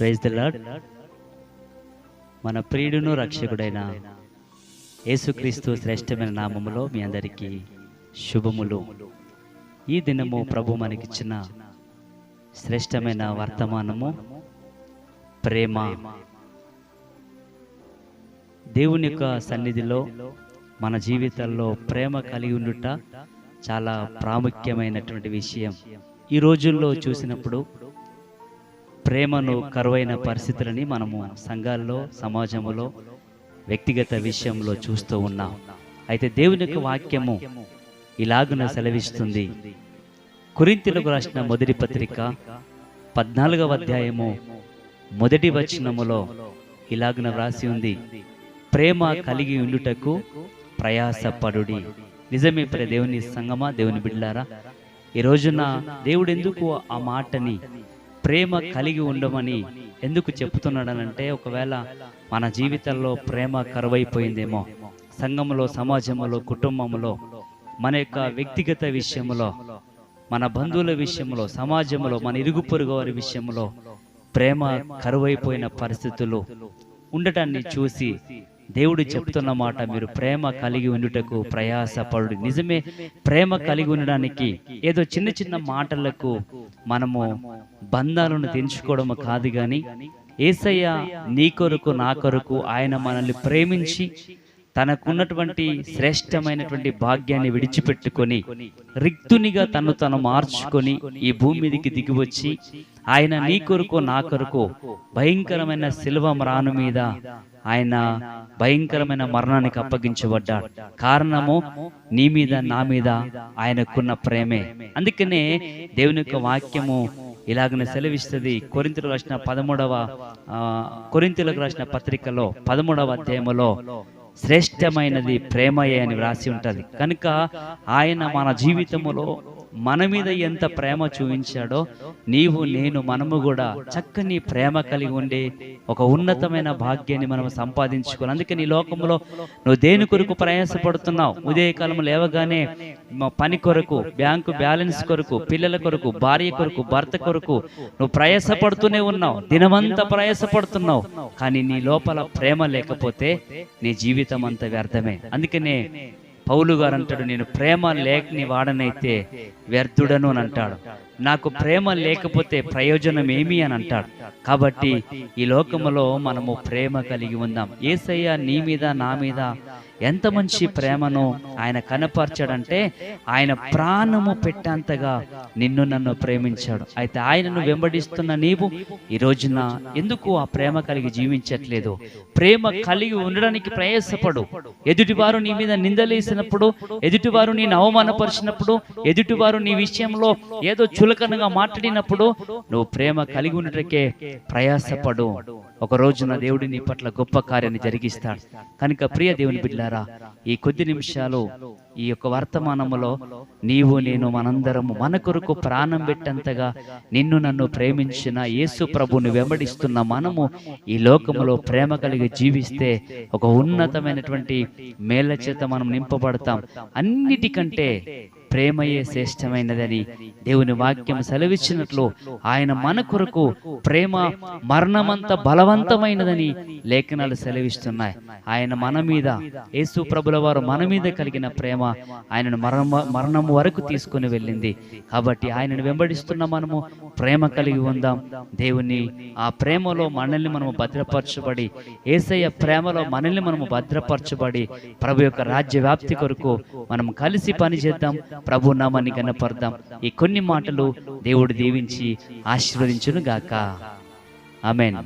Praise the lord మన ప్రియుడును రక్షకుడైన యేసుక్రీస్తు శ్రేష్టమైన నామములో మీ అందరికీ శుభములు. ఈ దినము ప్రభు మనకిచ్చిన శ్రేష్టమైన వర్తమానము ప్రేమ. దేవుని యొక్క సన్నిధిలో మన జీవితాల్లో ప్రేమ కలిగి ఉండుట చాలా ప్రాముఖ్యమైనటువంటి విషయం. ఈ రోజుల్లో చూసినప్పుడు ప్రేమను కరువైన పరిస్థితులని మనము సంఘాల్లో సమాజంలో వ్యక్తిగత విషయంలో చూస్తూ ఉన్నాం. అయితే దేవుని యొక్క వాక్యము ఇలాగున సెలవిస్తుంది. కురింతిలకు రాసిన మొదటి పత్రిక పద్నాలుగవ అధ్యాయము మొదటి వచనములో ఇలాగున వ్రాసి ఉంది. ప్రేమ కలిగి ఉండుటకు ప్రయాసపడుడి. నిజమే ప్రే దేవుని సంగమా దేవుని బిడ్డారా ఈ రోజున దేవుడు ఎందుకు ఆ మాటని ప్రేమ కలిగి ఉండమని ఎందుకు చెప్తున్నాడనంటే ఒకవేళ మన జీవితంలో ప్రేమ కరువైపోయిందేమో సంఘములో సమాజంలో కుటుంబంలో మన యొక్క వ్యక్తిగత విషయంలో మన బంధువుల విషయంలో సమాజంలో మన ఇరుగు పొరుగు వారి విషయంలో ప్రేమ కరువైపోయిన పరిస్థితులు ఉండటాన్ని చూసి దేవుడు చెప్తున్న మాట మీరు ప్రేమ కలిగి ఉండుటకు ప్రయాసపడు. నిజమే ప్రేమ కలిగి ఉండడానికి ఏదో చిన్న చిన్న మాటలకు మనము బంధాలను తెంచుకోవడం కాదు కానీ ఏసయ్య నీ కొరకు నా కొరకు ఆయన మనల్ని ప్రేమించి తనకున్నటువంటి శ్రేష్టమైనటువంటి భాగ్యాన్ని విడిచిపెట్టుకొని రిక్తునిగా తను తను మార్చుకొని ఈ భూమి మీదకి దిగివచ్చి ఆయన నీ కొరకు నా కొరకు భయంకరమైన శిల్వ మ్రాను మీద ఆయన భయంకరమైన మరణానికి అప్పగించబడ్డాడు. కారణము నీ మీద నా మీద ఆయనకున్న ప్రేమే. అందుకనే దేవుని యొక్క వాక్యము ఇలాగనే సెలవిస్తుంది. కొరింతలు రాసిన పదమూడవ కొరింతలకు రాసిన పత్రికలో పదమూడవ అధ్యాయములో శ్రేష్టమైనది ప్రేమయే అని వ్రాసి ఉంటుంది. కనుక ఆయన మన జీవితములో మన మీద ఎంత ప్రేమ చూపించాడో నీవు నేను మనము కూడా చక్కని ప్రేమ కలిగి ఉండే ఒక ఉన్నతమైన భాగ్యాన్ని మనం సంపాదించుకోవాలి. అందుకే నీ లోకంలో నువ్వు దేని కొరకు ప్రయాసపడుతున్నావు? ఉదయకాలం లేవగానే మా పని కొరకు బ్యాంకు బ్యాలెన్స్ కొరకు పిల్లల కొరకు భార్య కొరకు భర్త కొరకు నువ్వు ప్రయాసపడుతూనే ఉన్నావు. దినమంతా ప్రయాసపడుతున్నావు. కానీ నీ లోపల ప్రేమ లేకపోతే నీ జీవితం అంతా వ్యర్థమే. అందుకనే పౌలు గారు అంటాడు నేను ప్రేమ లేకని వాడనైతే వ్యర్థుడను అని అంటాడు. నాకు ప్రేమ లేకపోతే ప్రయోజనం ఏమి అని అంటాడు. కాబట్టి ఈ లోకములో మనము ప్రేమ కలిగి ఉందాం. ఏసయ్య నీ మీద నా మీద ఎంత మంచి ప్రేమను ఆయన కనపరచాడంటే ఆయన ప్రాణము పెట్టేంతగా నిన్ను నన్ను ప్రేమించాడు. అయితే ఆయనను వెంబడిస్తున్న నీవు ఈ రోజున ఎందుకు ఆ ప్రేమ కలిగి జీవించట్లేదు? ప్రేమ కలిగి ఉండడానికి ప్రయాసపడు. ఎదుటివారు నీ మీద నిందలేసినప్పుడు ఎదుటివారు నేను అవమానపరిచినప్పుడు ఎదుటివారు నీ విషయంలో ఏదో చులకనగా మాట్లాడినప్పుడు నువ్వు ప్రేమ కలిగి ఉండటకే ప్రయాసపడు. ఒక రోజున దేవుడి నీ పట్ల గొప్ప కార్యాన్ని జరిగిస్తాడు. కనుక ప్రియ దేవుని బిడ్డారా ఈ కొద్ది నిమిషాలు ఈ యొక్క వర్తమానములో నీవు నేను మనందరము మన కొరకు ప్రాణం పెట్టంతగా నిన్ను నన్ను ప్రేమించిన యేసు ప్రభుని వెంబడిస్తున్న మనము ఈ లోకములో ప్రేమ కలిగి జీవిస్తే ఒక ఉన్నతమైనటువంటి మేళ్ళ చేత మనం నింపబడతాం. అన్నిటికంటే ప్రేమయే శ్రేష్టమైనదని దేవుని వాక్యం సెలవిచ్చినట్లు ఆయన మన కొరకు ప్రేమ మరణమంత బలవంతమైనదని లేఖనాలు సెలవిస్తున్నాయి. ఆయన మన మీద యేసు ప్రభుల వారు మన మీద కలిగిన ప్రేమ ఆయనను మరణ మరణం వరకు తీసుకుని వెళ్ళింది. కాబట్టి ఆయనను వెంబడిస్తున్న మనము ప్రేమ కలిగి ఉందాం. దేవుని ఆ ప్రేమలో మనల్ని మనము భద్రపరచబడి ఏసయ్య ప్రేమలో మనల్ని మనము భద్రపరచబడి ప్రభు యొక్క రాజ్య వ్యాప్తి కొరకు మనం కలిసి పనిచేద్దాం. ప్రభు నామాన్ని కనపడదాం ఈ కొన్ని మాటలు దేవుడు దీవించి ఆశీర్వదించును గాక ఆమెన్.